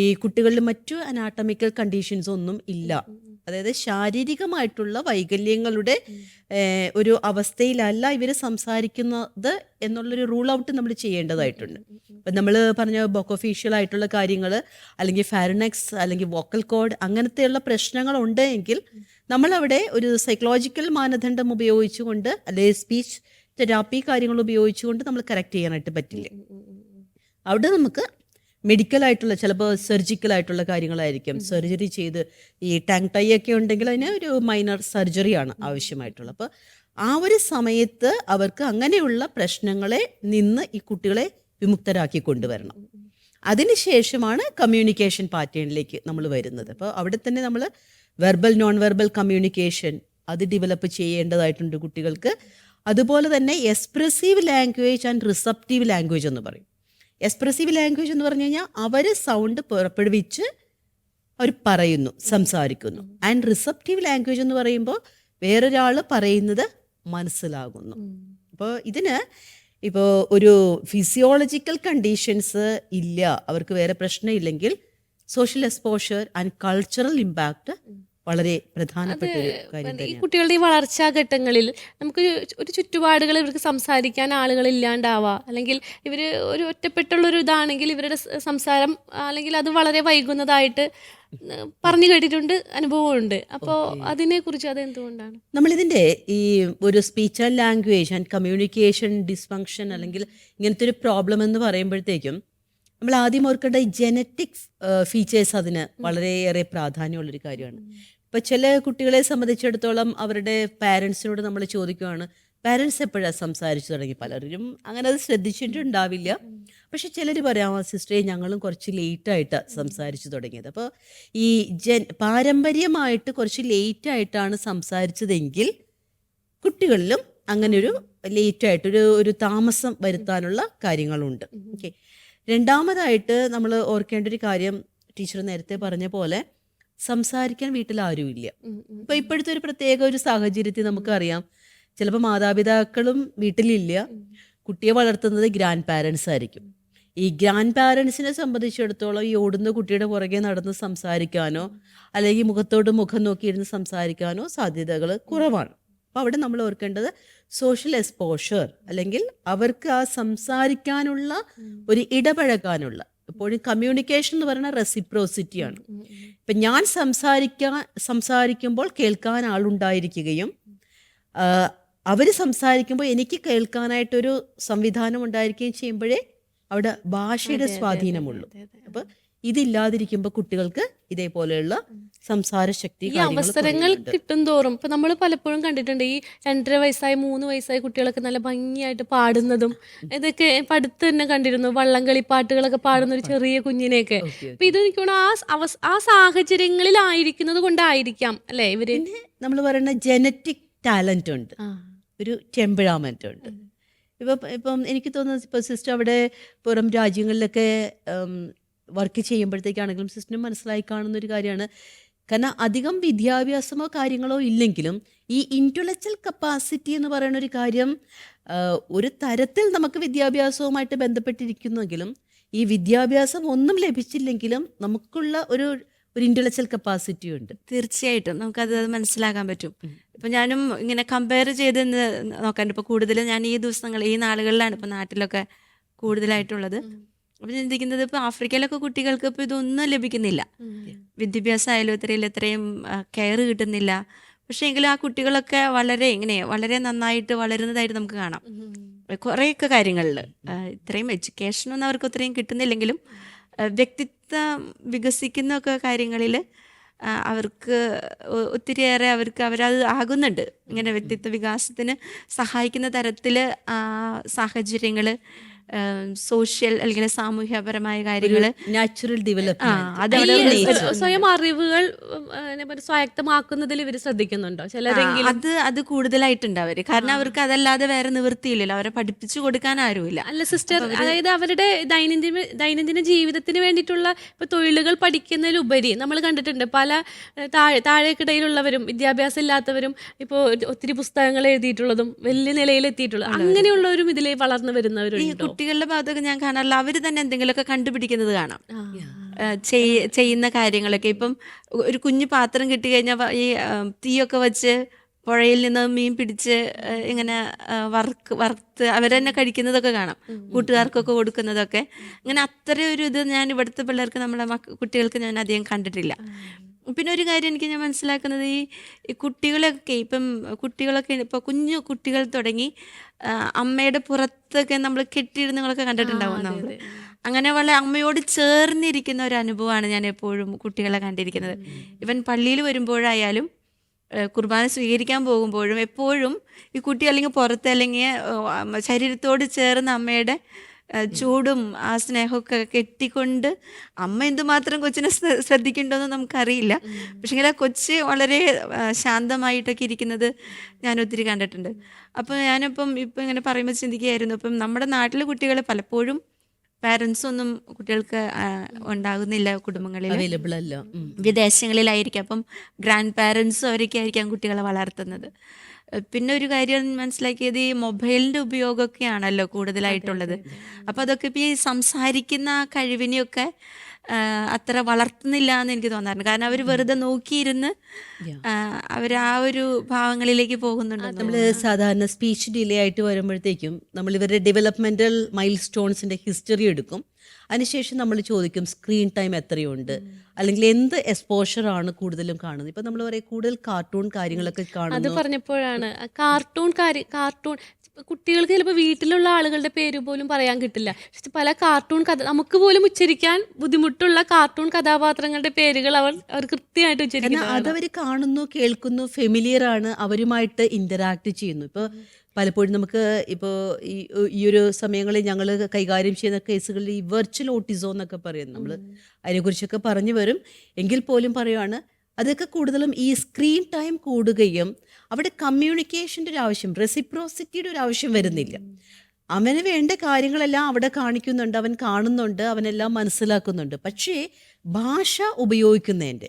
B: ഈ കുട്ടികളിൽ മറ്റു അനാട്ടമിക്കൽ കണ്ടീഷൻസ് ഒന്നും ഇല്ല അതായത് ശാരീരികമായിട്ടുള്ള വൈകല്യങ്ങളുടെ ഒരു അവസ്ഥയിലല്ല ഇവർ സംസാരിക്കുന്നത് എന്നുള്ളൊരു റൂൾ ഔട്ട് നമ്മൾ ചെയ്യേണ്ടതായിട്ടുണ്ട് ഇപ്പം നമ്മൾ പറഞ്ഞ ബൊക്കോഫീഷ്യൽ ആയിട്ടുള്ള കാര്യങ്ങൾ അല്ലെങ്കിൽ ഫാരനെക്സ് അല്ലെങ്കിൽ വോക്കൽ കോഡ് അങ്ങനത്തെയുള്ള പ്രശ്നങ്ങൾ ഉണ്ട് എങ്കിൽ നമ്മളവിടെ ഒരു സൈക്കോളജിക്കൽ മാനദണ്ഡം ഉപയോഗിച്ചുകൊണ്ട് അല്ലെങ്കിൽ സ്പീച്ച് തെറാപ്പി കാര്യങ്ങൾ ഉപയോഗിച്ചുകൊണ്ട് നമ്മൾ കറക്റ്റ് ചെയ്യാനായിട്ട് പറ്റില്ല അവിടെ നമുക്ക് മെഡിക്കൽ ആയിട്ടുള്ള ചിലപ്പോൾ ആയിട്ടുള്ള കാര്യങ്ങളായിരിക്കും സർജറി ചെയ്ത് ഈ ടാങ് ടൈ ഒക്കെ ഉണ്ടെങ്കിൽ അതിന് ഒരു മൈനർ സർജറിയാണ് ആവശ്യമായിട്ടുള്ളത് അപ്പോൾ ആ ഒരു സമയത്ത് അവർക്ക് അങ്ങനെയുള്ള പ്രശ്നങ്ങളെ നിന്ന് ഈ കുട്ടികളെ വിമുക്തരാക്കി കൊണ്ടുവരണം അതിനുശേഷമാണ് കമ്മ്യൂണിക്കേഷൻ പാറ്റേണിലേക്ക് നമ്മൾ വരുന്നത് അപ്പോൾ അവിടെ തന്നെ നമ്മൾ വെർബൽ നോൺ വെർബൽ കമ്മ്യൂണിക്കേഷൻ അത് ഡെവലപ്പ് ചെയ്യേണ്ടതായിട്ടുണ്ട് കുട്ടികൾക്ക് അതുപോലെ തന്നെ expressive language and receptive language എന്ന് പറയും എക്സ്പ്രസീവ് ലാംഗ്വേജ് എന്ന് പറഞ്ഞു കഴിഞ്ഞാൽ അവർ സൗണ്ട് പുറപ്പെടുവിച്ച് അവർ പറയുന്നു സംസാരിക്കുന്നു ആൻഡ് റിസപ്റ്റീവ് ലാംഗ്വേജ് എന്ന് പറയുമ്പോൾ വേറൊരാൾ പറയുന്നത് മനസ്സിലാകുന്നു അപ്പോൾ ഇതിന് ഇപ്പോൾ ഒരു ഫിസിയോളജിക്കൽ കണ്ടീഷൻസ് ഇല്ല അവർക്ക് വേറെ പ്രശ്നമില്ലെങ്കിൽ social exposure and cultural impact വളരെ പ്രധാനപ്പെട്ട ഒരു ഈ കുട്ടികളുടെ ഈ വളർച്ചാ ഘട്ടങ്ങളിൽ നമുക്ക് ഒരു ചുറ്റുപാടുകൾ ഇവർക്ക് സംസാരിക്കാൻ ആളുകൾ അല്ലെങ്കിൽ ഇവർ ഒരു ഒറ്റപ്പെട്ടുള്ള ഒരു ഇതാണെങ്കിൽ ഇവരുടെ സംസാരം അല്ലെങ്കിൽ അത് വളരെ വൈകുന്നതായിട്ട് പറഞ്ഞു കേട്ടിട്ടുണ്ട് അനുഭവമുണ്ട് അപ്പോൾ അതിനെ കുറിച്ച് അത് എന്തുകൊണ്ടാണ് നമ്മളിതിൻ്റെ ഈ ഒരു speech and language and communication dysfunction അല്ലെങ്കിൽ ഇങ്ങനത്തെ ഒരു പ്രോബ്ലം എന്ന് പറയുമ്പോഴത്തേക്കും നമ്മൾ ആദ്യം ഓർക്കേണ്ട ജനറ്റിക്സ് ഫീച്ചേഴ്സ് അതിന് വളരെയേറെ പ്രാധാന്യമുള്ളൊരു കാര്യമാണ് ഇപ്പം ചില കുട്ടികളെ സംബന്ധിച്ചിടത്തോളം അവരുടെ പാരൻസിനോട് നമ്മൾ ചോദിക്കുകയാണ് പാരൻസ് എപ്പോഴാണ് സംസാരിച്ചു തുടങ്ങി പലരും അങ്ങനെ അത് ശ്രദ്ധിച്ചിട്ടുണ്ടാവില്ല പക്ഷെ ചിലർ പറയാം സിസ്റ്ററെ ഞങ്ങളും കുറച്ച് ലേറ്റായിട്ടാണ് സംസാരിച്ചു തുടങ്ങിയത് അപ്പോൾ ഈ ജൻ പാരമ്പര്യമായിട്ട് കുറച്ച് ലേറ്റായിട്ടാണ് സംസാരിച്ചതെങ്കിൽ കുട്ടികളിലും അങ്ങനൊരു ലേറ്റായിട്ടൊരു ഒരു താമസം വരുത്താനുള്ള കാര്യങ്ങളുണ്ട് ഓക്കെ രണ്ടാമതായിട്ട് നമ്മൾ ഓർക്കേണ്ട ഒരു കാര്യം ടീച്ചർ നേരത്തെ പറഞ്ഞ പോലെ സംസാരിക്കാൻ വീട്ടിൽ ആരുമില്ല ഇപ്പൊ ഇപ്പോഴത്തെ ഒരു പ്രത്യേക ഒരു സാഹചര്യത്തിൽ നമുക്കറിയാം ചിലപ്പോൾ മാതാപിതാക്കളും വീട്ടിലില്ല കുട്ടിയെ വളർത്തുന്നത് ഗ്രാൻഡ് പാരൻസ് ആയിരിക്കും ഈ ഗ്രാൻഡ് പാരൻസിനെ സംബന്ധിച്ചിടത്തോളം ഈ ഓടുന്ന കുട്ടിയുടെ പുറകെ നടന്ന് സംസാരിക്കാനോ അല്ലെങ്കിൽ മുഖത്തോട് മുഖം നോക്കിയിരുന്ന് സംസാരിക്കാനോ സാധ്യതകൾ കുറവാണ് അപ്പോൾ അവിടെ നമ്മൾ ഓർക്കേണ്ടത് സോഷ്യൽ എക്സ്പോഷർ അല്ലെങ്കിൽ അവർക്ക് ആ സംസാരിക്കാനുള്ള ഒരു ഇടപഴകാനുള്ള എപ്പോഴും കമ്മ്യൂണിക്കേഷൻ എന്ന് പറയുന്നത് റെസിപ്രോസിറ്റിയാണ് ഇപ്പം ഞാൻ സംസാരിക്കാൻ സംസാരിക്കുമ്പോൾ കേൾക്കാൻ ആളുണ്ടായിരിക്കുകയും അവർ സംസാരിക്കുമ്പോൾ എനിക്ക് കേൾക്കാനായിട്ടൊരു സംവിധാനം ഉണ്ടായിരിക്കുകയും ചെയ്യുമ്പോഴേ അവിടെ ഭാഷയുടെ സ്വാധീനമുള്ളൂ അപ്പോൾ ഇതില്ലാതിരിക്കുമ്പോൾ കുട്ടികൾക്ക് ഇതേപോലെയുള്ള സംസാര ശക്തി ഈ അവസരങ്ങൾ കിട്ടും തോറും ഇപ്പൊ നമ്മൾ പലപ്പോഴും കണ്ടിട്ടുണ്ട് ഈ രണ്ടര വയസ്സായ മൂന്ന് വയസ്സായ കുട്ടികളൊക്കെ നല്ല ഭംഗിയായിട്ട് പാടുന്നതും ഇതൊക്കെ അടുത്ത് തന്നെ കണ്ടിരുന്നു പാട്ടുകളൊക്കെ പാടുന്ന ഒരു ചെറിയ കുഞ്ഞിനെയൊക്കെ അപ്പൊ ഇത് എനിക്ക് ആ ആ സാഹചര്യങ്ങളിലായിരിക്കുന്നത് കൊണ്ടായിരിക്കാം അല്ലെ ഇവര് നമ്മൾ പറയുന്ന ജനറ്റിക് ടാലന്റ് ഉണ്ട് ഒരു ടെമ്പറാമെന്റ് ഉണ്ട് ഇപ്പം ഇപ്പം എനിക്ക് തോന്നുന്നത് ഇപ്പം സിസ്റ്റർ അവിടെ പുറം രാജ്യങ്ങളിലൊക്കെ വർക്ക് ചെയ്യുമ്പോഴത്തേക്കാണെങ്കിലും സിസ്റ്റം മനസ്സിലായി കാണുന്ന ഒരു കാര്യമാണ് കാരണം അധികം വിദ്യാഭ്യാസമോ കാര്യങ്ങളോ ഇല്ലെങ്കിലും ഈ ഇൻ്റലക്ച്വൽ കപ്പാസിറ്റി എന്ന് പറയുന്ന ഒരു കാര്യം ഒരു തരത്തിൽ നമുക്ക് വിദ്യാഭ്യാസവുമായിട്ട് ബന്ധപ്പെട്ടിരിക്കുന്നെങ്കിലും ഈ വിദ്യാഭ്യാസം ഒന്നും ലഭിച്ചില്ലെങ്കിലും നമുക്കുള്ള ഒരു ഒരു ഇൻ്റലക്ച്വൽ കപ്പാസിറ്റി ഉണ്ട് തീർച്ചയായിട്ടും നമുക്കത് മനസ്സിലാക്കാൻ പറ്റും ഇപ്പം ഞാനും ഇങ്ങനെ കമ്പയർ ചെയ്ത് നോക്കാൻ ഇപ്പോൾ കൂടുതലും ഞാൻ ഈ ദിവസങ്ങൾ ഈ നാളുകളിലാണ് ഇപ്പോൾ നാട്ടിലൊക്കെ കൂടുതലായിട്ടുള്ളത് അപ്പൊ ചിന്തിക്കുന്നത് ഇപ്പൊ ആഫ്രിക്കയിലൊക്കെ കുട്ടികൾക്ക് ഇപ്പൊ ഇതൊന്നും ലഭിക്കുന്നില്ല വിദ്യാഭ്യാസം ആയാലും ഇത്രയും ഇത്രയും കെയർ കിട്ടുന്നില്ല പക്ഷേ എങ്കിലും ആ കുട്ടികളൊക്കെ വളരെ ഇങ്ങനെ വളരെ നന്നായിട്ട് വളരുന്നതായിട്ട് നമുക്ക് കാണാം കുറേയൊക്കെ കാര്യങ്ങളിൽ ഇത്രയും ഒന്നും അവർക്ക് അത്രയും കിട്ടുന്നില്ലെങ്കിലും വ്യക്തിത്വം വികസിക്കുന്നൊക്കെ കാര്യങ്ങളിൽ അവർക്ക് ഒത്തിരിയേറെ അവർക്ക് അവരത് ആകുന്നുണ്ട് ഇങ്ങനെ വ്യക്തിത്വ വികാസത്തിന് സഹായിക്കുന്ന തരത്തിൽ സാഹചര്യങ്ങൾ സോഷ്യൽ അല്ലെങ്കിൽ സാമൂഹ്യപരമായ കാര്യങ്ങൾ നാച്ചുറൽ ഡെവലപ്മെന്റ് സ്വയം അറിവുകൾ സ്വായക്തമാക്കുന്നതിൽ ഇവർ ശ്രദ്ധിക്കുന്നുണ്ടോ ചിലരെങ്കിലും അത് അത് കൂടുതലായിട്ടുണ്ട് അവര് കാരണം അവർക്ക് അതല്ലാതെ വേറെ നിവൃത്തിയില്ലല്ലോ അവരെ പഠിപ്പിച്ചു കൊടുക്കാൻ ആരുമില്ല അല്ല സിസ്റ്റർ അതായത് അവരുടെ ദൈനംദിന ദൈനംദിന ജീവിതത്തിന് വേണ്ടിയിട്ടുള്ള ഇപ്പൊ തൊഴിലുകൾ പഠിക്കുന്നതിലുപരി നമ്മൾ കണ്ടിട്ടുണ്ട് പല താഴെ താഴേക്കിടയിലുള്ളവരും വിദ്യാഭ്യാസം ഇല്ലാത്തവരും ഇപ്പോൾ ഒത്തിരി പുസ്തകങ്ങൾ എഴുതിയിട്ടുള്ളതും വലിയ നിലയിൽ എത്തിയിട്ടുള്ളതും അങ്ങനെയുള്ളവരും ഇതിലേ വളർന്നു വരുന്നവരുണ്ടോ കുട്ടികളുടെ ഭാഗത്തൊക്കെ ഞാൻ കാണാറില്ല അവർ തന്നെ എന്തെങ്കിലുമൊക്കെ കണ്ടുപിടിക്കുന്നത് കാണാം ചെയ്യുന്ന കാര്യങ്ങളൊക്കെ ഇപ്പം ഒരു കുഞ്ഞു പാത്രം കിട്ടി കഴിഞ്ഞാൽ ഈ തീയൊക്കെ വെച്ച് പുഴയിൽ നിന്ന് മീൻ പിടിച്ച് ഇങ്ങനെ വർക്ക് വറുത്ത് അവരെന്നെ കഴിക്കുന്നതൊക്കെ കാണാം കൂട്ടുകാർക്കൊക്കെ കൊടുക്കുന്നതൊക്കെ അങ്ങനെ അത്രയും ഒരു ഇത് ഞാൻ ഇവിടുത്തെ പിള്ളേർക്ക് നമ്മളെ കുട്ടികൾക്ക് ഞാൻ അധികം കണ്ടിട്ടില്ല പിന്നെ ഒരു കാര്യം എനിക്ക് ഞാൻ മനസ്സിലാക്കുന്നത് ഈ കുട്ടികളൊക്കെ ഇപ്പം കുട്ടികളൊക്കെ ഇപ്പോൾ കുഞ്ഞു കുട്ടികൾ തുടങ്ങി അമ്മയുടെ പുറത്തൊക്കെ നമ്മൾ കെട്ടിയിടുന്നതൊക്കെ കണ്ടിട്ടുണ്ടാവും നമ്മൾ അങ്ങനെ വളരെ അമ്മയോട് ചേർന്നിരിക്കുന്ന ഒരു അനുഭവമാണ് ഞാൻ എപ്പോഴും കുട്ടികളെ കണ്ടിരിക്കുന്നത് ഇവൻ പള്ളിയിൽ വരുമ്പോഴായാലും കുർബാന സ്വീകരിക്കാൻ പോകുമ്പോഴും എപ്പോഴും ഈ കുട്ടി അല്ലെങ്കിൽ പുറത്ത് അല്ലെങ്കിൽ ശരീരത്തോട് ചേർന്ന് അമ്മയുടെ ചൂടും ആ സ്നേഹമൊക്കെ കെട്ടിക്കൊണ്ട് അമ്മ എന്തുമാത്രം കൊച്ചിനെ ശ്രദ്ധിക്കണ്ടോന്ന് നമുക്കറിയില്ല പക്ഷേങ്കിൽ ആ കൊച്ച് വളരെ ശാന്തമായിട്ടൊക്കെ ഇരിക്കുന്നത് ഞാൻ ഒത്തിരി കണ്ടിട്ടുണ്ട് അപ്പോൾ ഞാനിപ്പം ഇപ്പം ഇങ്ങനെ പറയുമ്പോൾ ചിന്തിക്കുകയായിരുന്നു അപ്പം നമ്മുടെ നാട്ടിലെ കുട്ടികൾ പലപ്പോഴും പാരൻസൊന്നും ഒന്നും കുട്ടികൾക്ക് ഉണ്ടാകുന്നില്ല കുടുംബങ്ങളിൽ അവൈലബിൾ അല്ല വിദേശങ്ങളിലായിരിക്കും അപ്പം ഗ്രാൻഡ് പാരൻസും അവരൊക്കെ ആയിരിക്കാം കുട്ടികളെ വളർത്തുന്നത് പിന്നെ ഒരു കാര്യം മനസ്സിലാക്കിയത് ഈ മൊബൈലിൻ്റെ ഉപയോഗമൊക്കെയാണല്ലോ കൂടുതലായിട്ടുള്ളത് അപ്പോൾ അതൊക്കെ ഇപ്പം ഈ സംസാരിക്കുന്ന കഴിവിനെയൊക്കെ അത്ര വളർത്തുന്നില്ല എന്ന് എനിക്ക് തോന്നാറുണ്ട് കാരണം അവർ വെറുതെ നോക്കിയിരുന്ന് അവർ ആ ഒരു ഭാവങ്ങളിലേക്ക് പോകുന്നുണ്ട് നമ്മൾ സാധാരണ സ്പീച്ച് ഡിലേ ആയിട്ട് വരുമ്പോഴത്തേക്കും നമ്മൾ ഇവരുടെ ഡെവലപ്മെൻറ്റൽ മൈൽ സ്റ്റോൺസിൻ്റെ ഹിസ്റ്ററി എടുക്കും അതിനുശേഷം നമ്മൾ ചോദിക്കും സ്ക്രീൻ ടൈം എത്രയുണ്ട് അല്ലെങ്കിൽ എന്ത് എക്സ്പോഷർ ആണ് കൂടുതലും കാണുന്നത് ഇപ്പം നമ്മൾ പറയും കൂടുതൽ കാർട്ടൂൺ കാര്യങ്ങളൊക്കെ അത് പറഞ്ഞപ്പോഴാണ് കാർട്ടൂൺ കാര്യ കാർട്ടൂൺ കുട്ടികൾക്ക് ചിലപ്പോൾ വീട്ടിലുള്ള ആളുകളുടെ പേര് പോലും പറയാൻ കിട്ടില്ല പക്ഷെ പല കാർട്ടൂൺ കഥ നമുക്ക് പോലും ഉച്ചരിക്കാൻ ബുദ്ധിമുട്ടുള്ള കാർട്ടൂൺ കഥാപാത്രങ്ങളുടെ പേരുകൾ അവർ അവർ കൃത്യമായിട്ട് ഉച്ചരിക്കുന്നു അതവർ കാണുന്നു കേൾക്കുന്നു ഫെമിലിയർ ആണ് അവരുമായിട്ട് ഇന്ററാക്ട് ചെയ്യുന്നു ഇപ്പോൾ പലപ്പോഴും നമുക്ക് ഇപ്പോൾ ഈ ഒരു സമയങ്ങളിൽ ഞങ്ങൾ കൈകാര്യം ചെയ്യുന്ന കേസുകളിൽ ഈ വെർച്വൽ ഓട്ടിസോ എന്നൊക്കെ പറയും നമ്മൾ അതിനെക്കുറിച്ചൊക്കെ പറഞ്ഞു വരും എങ്കിൽ പോലും പറയുവാണ് അതൊക്കെ കൂടുതലും ഈ സ്ക്രീൻ ടൈം കൂടുകയും അവിടെ കമ്മ്യൂണിക്കേഷൻ്റെ ഒരു ആവശ്യം റെസിപ്രോസിറ്റിയുടെ ഒരു ആവശ്യം വരുന്നില്ല അവന് വേണ്ട കാര്യങ്ങളെല്ലാം അവിടെ കാണിക്കുന്നുണ്ട് അവൻ കാണുന്നുണ്ട് അവനെല്ലാം മനസ്സിലാക്കുന്നുണ്ട് പക്ഷേ ഭാഷ ഉപയോഗിക്കുന്നതിൻ്റെ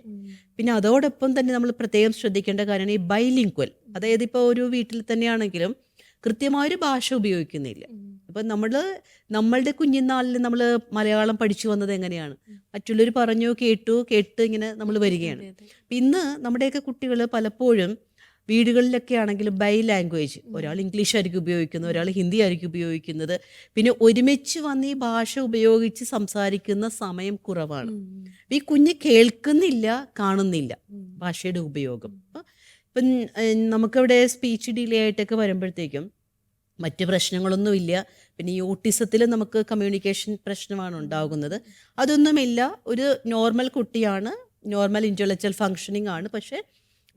B: പിന്നെ അതോടൊപ്പം തന്നെ നമ്മൾ പ്രത്യേകം ശ്രദ്ധിക്കേണ്ട കാര്യമാണ് ഈ ബൈലിങ്ക്വൽ അതായത് ഇപ്പോൾ ഒരു വീട്ടിൽ തന്നെയാണെങ്കിലും കൃത്യമായൊരു ഭാഷ ഉപയോഗിക്കുന്നില്ല അപ്പം നമ്മൾ നമ്മളുടെ കുഞ്ഞിനാളിൽ നമ്മൾ മലയാളം പഠിച്ചു വന്നത് എങ്ങനെയാണ് മറ്റുള്ളവർ പറഞ്ഞു കേട്ടു കേട്ട് ഇങ്ങനെ നമ്മൾ വരികയാണ് ഇന്ന് നമ്മുടെയൊക്കെ കുട്ടികൾ പലപ്പോഴും വീടുകളിലൊക്കെ ആണെങ്കിലും ബൈ ലാംഗ്വേജ് ഒരാൾ ഇംഗ്ലീഷ് ആയിരിക്കും ഉപയോഗിക്കുന്നത് ഒരാൾ ഹിന്ദി ആയിരിക്കും ഉപയോഗിക്കുന്നത് പിന്നെ ഒരുമിച്ച് വന്ന് ഈ ഭാഷ ഉപയോഗിച്ച് സംസാരിക്കുന്ന സമയം കുറവാണ് ഈ കുഞ്ഞ് കേൾക്കുന്നില്ല കാണുന്നില്ല ഭാഷയുടെ ഉപയോഗം അപ്പം ഇപ്പം നമുക്കവിടെ സ്പീച്ച് ഡിലേ ആയിട്ടൊക്കെ വരുമ്പോഴത്തേക്കും മറ്റ് പ്രശ്നങ്ങളൊന്നുമില്ല പിന്നെ ഈ ഓട്ടിസത്തിൽ നമുക്ക് കമ്മ്യൂണിക്കേഷൻ പ്രശ്നമാണ് ഉണ്ടാകുന്നത് അതൊന്നുമില്ല ഒരു നോർമൽ കുട്ടിയാണ് നോർമൽ ഇൻ്റലക്ച്വൽ ഫങ്ഷനിങ് ആണ് പക്ഷേ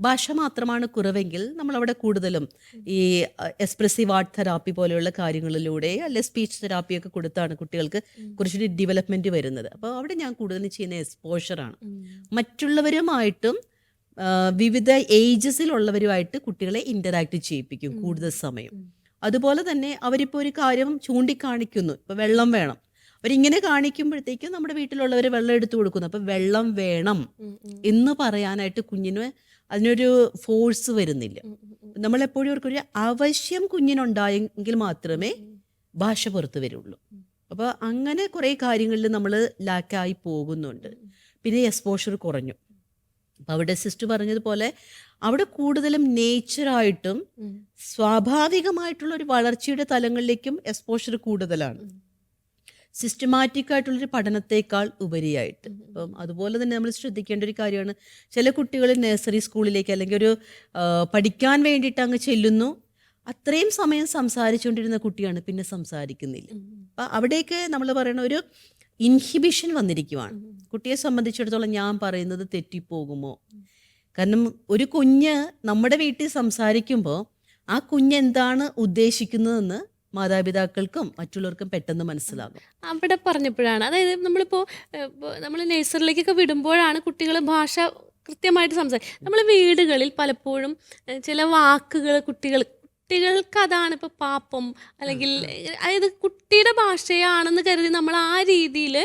B: ഭാഷ മാത്രമാണ് കുറവെങ്കിൽ നമ്മളവിടെ കൂടുതലും ഈ എക്സ്പ്രസീവ് ആർട്ട് തെറാപ്പി പോലെയുള്ള കാര്യങ്ങളിലൂടെ അല്ലെ സ്പീച്ച് തെറാപ്പിയൊക്കെ കൊടുത്താണ് കുട്ടികൾക്ക് കുറച്ചൊരു ഡെവലപ്മെൻറ്റ് വരുന്നത് അപ്പോൾ അവിടെ ഞാൻ കൂടുതലും ചെയ്യുന്ന എക്സ്പോഷറാണ് മറ്റുള്ളവരുമായിട്ടും വിവിധ ഏജസിലുള്ളവരുമായിട്ട് കുട്ടികളെ ഇൻ്ററാക്ട് ചെയ്യിപ്പിക്കും കൂടുതൽ സമയം അതുപോലെ തന്നെ അവരിപ്പോൾ ഒരു കാര്യം ചൂണ്ടിക്കാണിക്കുന്നു ഇപ്പോൾ വെള്ളം വേണം അവരിങ്ങനെ കാണിക്കുമ്പോഴത്തേക്കും നമ്മുടെ വീട്ടിലുള്ളവർ വെള്ളം എടുത്തു കൊടുക്കുന്നു അപ്പം വെള്ളം വേണം എന്ന് പറയാനായിട്ട് കുഞ്ഞിന് അതിനൊരു ഫോഴ്സ് വരുന്നില്ല നമ്മളെപ്പോഴും അവർക്കൊരു ആവശ്യം കുഞ്ഞിനുണ്ടായെങ്കിൽ മാത്രമേ ഭാഷ പുറത്ത് വരുള്ളൂ അപ്പോൾ അങ്ങനെ കുറേ കാര്യങ്ങളിൽ നമ്മൾ ലാക്കായി പോകുന്നുണ്ട് പിന്നെ എക്സ്പോഷർ കുറഞ്ഞു അവിടെ സിസ്റ്റർ പറഞ്ഞതുപോലെ അവിടെ കൂടുതലും നേച്ചറായിട്ടും സ്വാഭാവികമായിട്ടുള്ള ഒരു വളർച്ചയുടെ തലങ്ങളിലേക്കും എക്സ്പോഷർ കൂടുതലാണ് സിസ്റ്റമാറ്റിക് ആയിട്ടുള്ളൊരു പഠനത്തേക്കാൾ ഉപരിയായിട്ട് അപ്പം അതുപോലെ തന്നെ നമ്മൾ ശ്രദ്ധിക്കേണ്ട ഒരു കാര്യമാണ് ചില കുട്ടികൾ നഴ്സറി സ്കൂളിലേക്ക് അല്ലെങ്കിൽ ഒരു പഠിക്കാൻ വേണ്ടിയിട്ട് അങ്ങ് ചെല്ലുന്നു അത്രയും സമയം സംസാരിച്ചുകൊണ്ടിരുന്ന കുട്ടിയാണ് പിന്നെ സംസാരിക്കുന്നില്ല അപ്പം അവിടേക്ക് നമ്മൾ പറയുന്ന ഒരു ഇൻഹിബിഷൻ വന്നിരിക്കുവാണ് കുട്ടിയെ സംബന്ധിച്ചിടത്തോളം ഞാൻ പറയുന്നത് തെറ്റിപ്പോകുമോ കാരണം ഒരു കുഞ്ഞ് നമ്മുടെ വീട്ടിൽ സംസാരിക്കുമ്പോൾ ആ കുഞ്ഞ് എന്താണ് ഉദ്ദേശിക്കുന്നതെന്ന് മാതാപിതാക്കൾക്കും മറ്റുള്ളവർക്കും പെട്ടെന്ന് മനസ്സിലാകും അവിടെ പറഞ്ഞപ്പോഴാണ് അതായത് നമ്മളിപ്പോൾ നമ്മൾ നഴ്സറിലേക്കൊക്കെ വിടുമ്പോഴാണ് കുട്ടികൾ ഭാഷ കൃത്യമായിട്ട് സംസാരിക്കും നമ്മൾ വീടുകളിൽ പലപ്പോഴും ചില വാക്കുകൾ കുട്ടികൾ കുട്ടികൾക്ക് അതാണ് ഇപ്പോൾ പാപ്പം അല്ലെങ്കിൽ അതായത് കുട്ടിയുടെ ഭാഷയാണെന്ന് കരുതി നമ്മൾ ആ രീതിയിൽ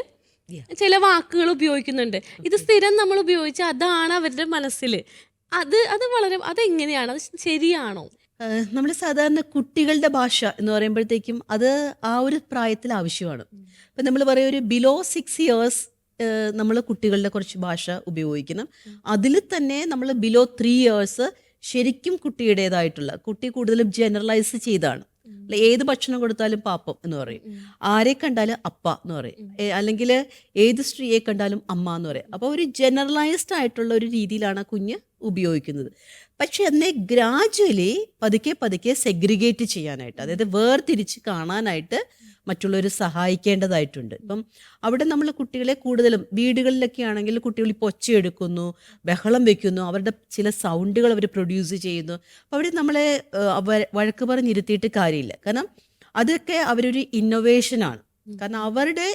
B: ചില വാക്കുകൾ ഉപയോഗിക്കുന്നുണ്ട് ഇത് സ്ഥിരം നമ്മൾ ഉപയോഗിച്ച് അതാണ് അവരുടെ മനസ്സിൽ അത് അത് വളരെ അതെങ്ങനെയാണ് അത് ശരിയാണോ നമ്മൾ സാധാരണ കുട്ടികളുടെ ഭാഷ എന്ന് പറയുമ്പോഴത്തേക്കും അത് ആ ഒരു പ്രായത്തിൽ ആവശ്യമാണ് ഇപ്പം നമ്മൾ പറയുക ഒരു ബിലോ സിക്സ് ഇയേഴ്സ് നമ്മൾ കുട്ടികളുടെ കുറച്ച് ഭാഷ ഉപയോഗിക്കണം അതിൽ തന്നെ നമ്മൾ ബിലോ ത്രീ ഇയേഴ്സ് ശരിക്കും കുട്ടിയുടേതായിട്ടുള്ള കുട്ടി കൂടുതലും ജനറലൈസ് ചെയ്താണ് ഏത് ഭക്ഷണം കൊടുത്താലും പാപ്പം എന്ന് പറയും ആരെ കണ്ടാലും അപ്പ എന്ന് പറയും അല്ലെങ്കിൽ ഏത് സ്ത്രീയെ കണ്ടാലും അമ്മ എന്ന് പറയും അപ്പോൾ ഒരു ജനറലൈസ്ഡ് ആയിട്ടുള്ള ഒരു രീതിയിലാണ് കുഞ്ഞ് ഉപയോഗിക്കുന്നത് പക്ഷേ അതിനെ ഗ്രാജ്വലി പതുക്കെ പതുക്കെ സെഗ്രിഗേറ്റ് ചെയ്യാനായിട്ട് അതായത് വേർതിരിച്ച് കാണാനായിട്ട് മറ്റുള്ളവർ സഹായിക്കേണ്ടതായിട്ടുണ്ട് ഇപ്പം അവിടെ നമ്മൾ കുട്ടികളെ കൂടുതലും വീടുകളിലൊക്കെ ആണെങ്കിൽ കുട്ടികൾ ഇപ്പോൾ ഒച്ചയെടുക്കുന്നു ബഹളം വെക്കുന്നു അവരുടെ ചില സൗണ്ടുകൾ അവർ പ്രൊഡ്യൂസ് ചെയ്യുന്നു അപ്പോൾ അവിടെ നമ്മളെ വഴക്ക് പറഞ്ഞിരുത്തിയിട്ട് കാര്യമില്ല കാരണം അതൊക്കെ അവരൊരു ഇന്നൊവേഷനാണ് കാരണം അവരുടെ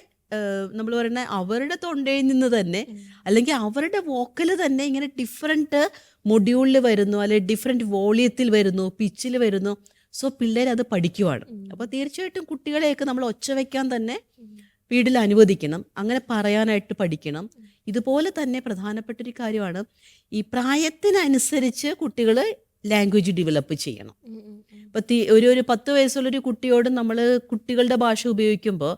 B: നമ്മൾ പറയുന്ന അവരുടെ തൊണ്ടയിൽ നിന്ന് തന്നെ അല്ലെങ്കിൽ അവരുടെ വോക്കൽ തന്നെ ഇങ്ങനെ ഡിഫറെൻറ്റ് മൊഡ്യൂളിൽ വരുന്നു അല്ലെങ്കിൽ ഡിഫറെൻറ്റ് വോളിയത്തിൽ വരുന്നു പിച്ചിൽ വരുന്നു സോ പിള്ളേർ അത് പഠിക്കുവാണ് അപ്പോൾ തീർച്ചയായിട്ടും കുട്ടികളെയൊക്കെ നമ്മൾ ഒച്ച വയ്ക്കാൻ തന്നെ വീട്ടിൽ അനുവദിക്കണം അങ്ങനെ പറയാനായിട്ട് പഠിക്കണം ഇതുപോലെ തന്നെ പ്രധാനപ്പെട്ട ഒരു കാര്യമാണ് ഈ പ്രായത്തിനനുസരിച്ച് കുട്ടികൾ ലാംഗ്വേജ് ഡെവലപ്പ് ചെയ്യണം ഇപ്പം ഒരു ഒരു പത്ത് വയസ്സുള്ളൊരു കുട്ടിയോട് നമ്മൾ കുട്ടികളുടെ ഭാഷ ഉപയോഗിക്കുമ്പോൾ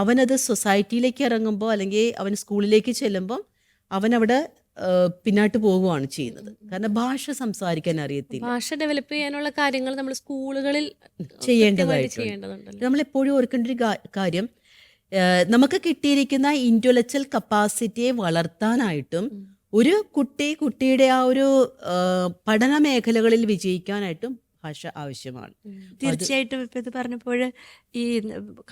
B: അവനത് സൊസൈറ്റിയിലേക്ക് ഇറങ്ങുമ്പോൾ അല്ലെങ്കിൽ അവൻ സ്കൂളിലേക്ക് ചെല്ലുമ്പോൾ അവനവിടെ പിന്നോട്ട് പോവുകയാണ് ചെയ്യുന്നത് കാരണം ഭാഷ സംസാരിക്കാൻ അറിയത്തില്ല ഭാഷ ഡെവലപ്പ് ചെയ്യാനുള്ള കാര്യങ്ങൾ നമ്മൾ സ്കൂളുകളിൽ ചെയ്യേണ്ടതായിട്ട് നമ്മൾ എപ്പോഴും ഓർക്കേണ്ട ഒരു കാര്യം നമുക്ക് കിട്ടിയിരിക്കുന്ന ഇൻ്റലക്ച്വൽ കപ്പാസിറ്റിയെ വളർത്താനായിട്ടും ഒരു കുട്ടി കുട്ടിയുടെ ആ ഒരു പഠന മേഖലകളിൽ വിജയിക്കാനായിട്ടും ഭാഷ ആവശ്യമാണ് തീർച്ചയായിട്ടും ഇപ്പം ഇത് പറഞ്ഞപ്പോൾ ഈ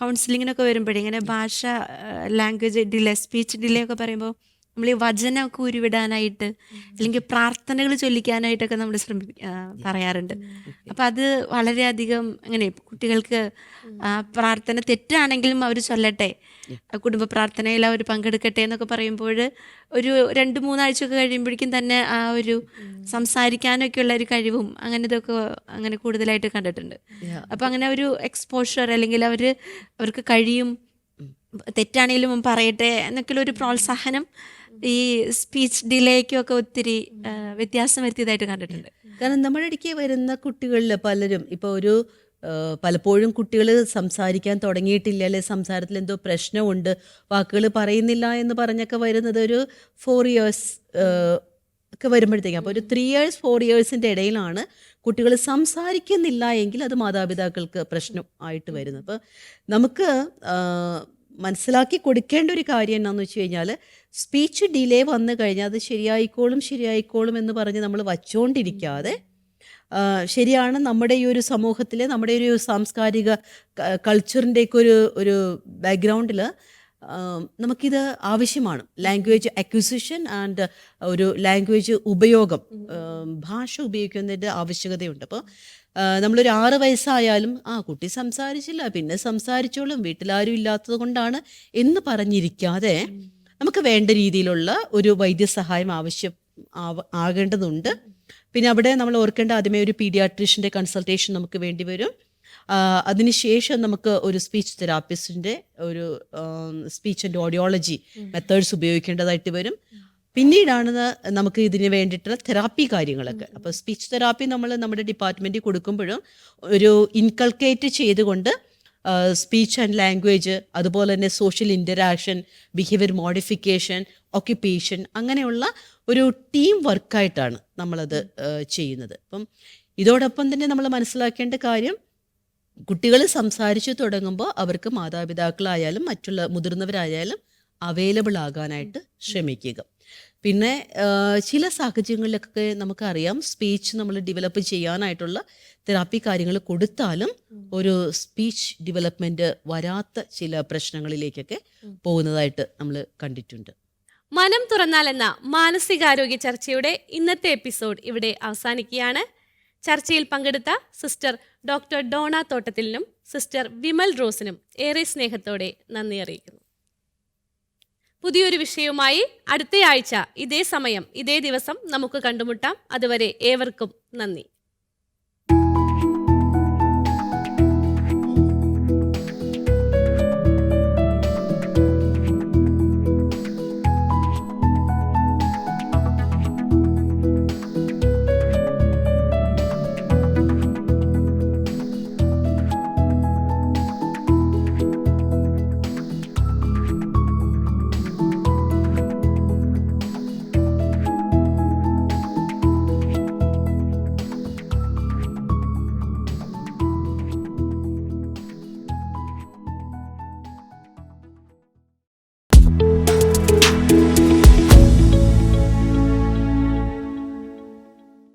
B: കൗൺസിലിങ്ങിനൊക്കെ വരുമ്പോഴേ ഇങ്ങനെ ഭാഷ ലാംഗ്വേജ് ഡിലേ സ്പീച്ച് ഡിലേ ഒക്കെ പറയുമ്പോൾ നമ്മൾ ഈ വചനമൊക്കെ ഉരുവിടാനായിട്ട് അല്ലെങ്കിൽ പ്രാർത്ഥനകൾ ചൊല്ലിക്കാനായിട്ടൊക്കെ നമ്മൾ ശ്രമി പറയാറുണ്ട് അപ്പം അത് വളരെയധികം അങ്ങനെ കുട്ടികൾക്ക് പ്രാർത്ഥന തെറ്റാണെങ്കിലും അവർ ചൊല്ലട്ടെ കുടുംബ പ്രാർത്ഥനയിൽ അവർ പങ്കെടുക്കട്ടെ എന്നൊക്കെ പറയുമ്പോൾ ഒരു രണ്ട് ഒക്കെ കഴിയുമ്പോഴേക്കും തന്നെ ആ ഒരു സംസാരിക്കാനൊക്കെ ഉള്ള ഒരു കഴിവും അങ്ങനത്തെയൊക്കെ അങ്ങനെ കൂടുതലായിട്ട് കണ്ടിട്ടുണ്ട് അപ്പം അങ്ങനെ ഒരു എക്സ്പോഷർ അല്ലെങ്കിൽ അവർ അവർക്ക് കഴിയും തെറ്റാണെങ്കിലും പറയട്ടെ എന്നൊക്കെയുള്ള ഒരു പ്രോത്സാഹനം ഈ സ്പീച്ച് ഡിലേക്കും ഒക്കെ ഒത്തിരി വ്യത്യാസം വരുത്തിയതായിട്ട് കണ്ടിട്ടുണ്ട് കാരണം നമ്മുടെ ഇടയ്ക്ക് വരുന്ന കുട്ടികളിൽ പലരും ഇപ്പൊ ഒരു പലപ്പോഴും കുട്ടികൾ സംസാരിക്കാൻ തുടങ്ങിയിട്ടില്ല അല്ലെ സംസാരത്തിൽ എന്തോ പ്രശ്നമുണ്ട് വാക്കുകൾ പറയുന്നില്ല എന്ന് പറഞ്ഞൊക്കെ വരുന്നത് ഒരു ഫോർ ഇയേഴ്സ് ഒക്കെ വരുമ്പോഴത്തേക്കും അപ്പോൾ ഒരു ത്രീ ഇയേഴ്സ് ഫോർ ഇയേഴ്സിൻ്റെ ഇടയിലാണ് കുട്ടികൾ സംസാരിക്കുന്നില്ല എങ്കിൽ അത് മാതാപിതാക്കൾക്ക് പ്രശ്നം ആയിട്ട് വരുന്നത് അപ്പോൾ നമുക്ക് മനസ്സിലാക്കി കൊടുക്കേണ്ട ഒരു കാര്യം എന്നാന്ന് വെച്ച് കഴിഞ്ഞാൽ സ്പീച്ച് ഡിലേ വന്നു കഴിഞ്ഞാൽ അത് ശരിയായിക്കോളും ശരിയായിക്കോളും എന്ന് പറഞ്ഞ് നമ്മൾ വച്ചുകൊണ്ടിരിക്കാതെ ശരിയാണ് നമ്മുടെ ഈ ഒരു സമൂഹത്തിൽ നമ്മുടെ ഒരു സാംസ്കാരിക കൾച്ചറിൻ്റെയൊക്കെ ഒരു ഒരു ബാക്ക്ഗ്രൗണ്ടിൽ നമുക്കിത് ആവശ്യമാണ് ലാംഗ്വേജ് അക്വിസിഷൻ ആൻഡ് ഒരു ലാംഗ്വേജ് ഉപയോഗം ഭാഷ ഉപയോഗിക്കുന്നതിൻ്റെ ആവശ്യകതയുണ്ട് അപ്പോൾ നമ്മളൊരു ആറ് വയസ്സായാലും ആ കുട്ടി സംസാരിച്ചില്ല പിന്നെ സംസാരിച്ചോളും വീട്ടിലാരും ഇല്ലാത്തത് കൊണ്ടാണ് എന്ന് പറഞ്ഞിരിക്കാതെ നമുക്ക് വേണ്ട രീതിയിലുള്ള ഒരു വൈദ്യസഹായം ആവശ്യം ആകേണ്ടതുണ്ട് പിന്നെ അവിടെ നമ്മൾ ഓർക്കേണ്ട ആദ്യമേ ഒരു പീഡിയാട്രീഷ്യൻ്റെ കൺസൾട്ടേഷൻ നമുക്ക് വേണ്ടി വരും അതിനുശേഷം നമുക്ക് ഒരു സ്പീച്ച് തെറാപ്പിസ്റ്റിൻ്റെ ഒരു സ്പീച്ച് ആൻഡ് ഓഡിയോളജി മെത്തേഡ്സ് ഉപയോഗിക്കേണ്ടതായിട്ട് വരും പിന്നീടാണ് നമുക്ക് ഇതിന് വേണ്ടിയിട്ടുള്ള തെറാപ്പി കാര്യങ്ങളൊക്കെ അപ്പോൾ സ്പീച്ച് തെറാപ്പി നമ്മൾ നമ്മുടെ ഡിപ്പാർട്ട്മെൻറ്റിൽ കൊടുക്കുമ്പോഴും ഒരു ഇൻകൾക്കേറ്റ് ചെയ്തുകൊണ്ട് സ്പീച്ച് ആൻഡ് ലാംഗ്വേജ് അതുപോലെ തന്നെ social interaction behaviour modification occupation അങ്ങനെയുള്ള ഒരു ടീം വർക്കായിട്ടാണ് നമ്മളത് ചെയ്യുന്നത് അപ്പം ഇതോടൊപ്പം തന്നെ നമ്മൾ മനസ്സിലാക്കേണ്ട കാര്യം കുട്ടികൾ സംസാരിച്ചു തുടങ്ങുമ്പോൾ അവർക്ക് മാതാപിതാക്കളായാലും മറ്റുള്ള മുതിർന്നവരായാലും അവൈലബിൾ ആകാനായിട്ട് ശ്രമിക്കുക പിന്നെ ചില സാഹചര്യങ്ങളിലൊക്കെ നമുക്കറിയാം സ്പീച്ച് നമ്മൾ ഡെവലപ്പ് ചെയ്യാനായിട്ടുള്ള തെറാപ്പി കാര്യങ്ങൾ കൊടുത്താലും ഒരു സ്പീച്ച് ഡെവലപ്മെന്റ് വരാത്ത ചില പ്രശ്നങ്ങളിലേക്കൊക്കെ പോകുന്നതായിട്ട് നമ്മൾ കണ്ടിട്ടുണ്ട് മനം തുറന്നാൽ എന്ന മാനസികാരോഗ്യ ചർച്ചയുടെ ഇന്നത്തെ എപ്പിസോഡ് ഇവിടെ അവസാനിക്കുകയാണ് ചർച്ചയിൽ പങ്കെടുത്ത സിസ്റ്റർ ഡോക്ടർ ഡോണ തോട്ടത്തിലിനും സിസ്റ്റർ വിമൽ റോസിനും ഏറെ സ്നേഹത്തോടെ നന്ദി അറിയിക്കുന്നു പുതിയൊരു വിഷയവുമായി അടുത്തയാഴ്ച ഇതേ സമയം ഇതേ ദിവസം നമുക്ക് കണ്ടുമുട്ടാം അതുവരെ ഏവർക്കും നന്ദി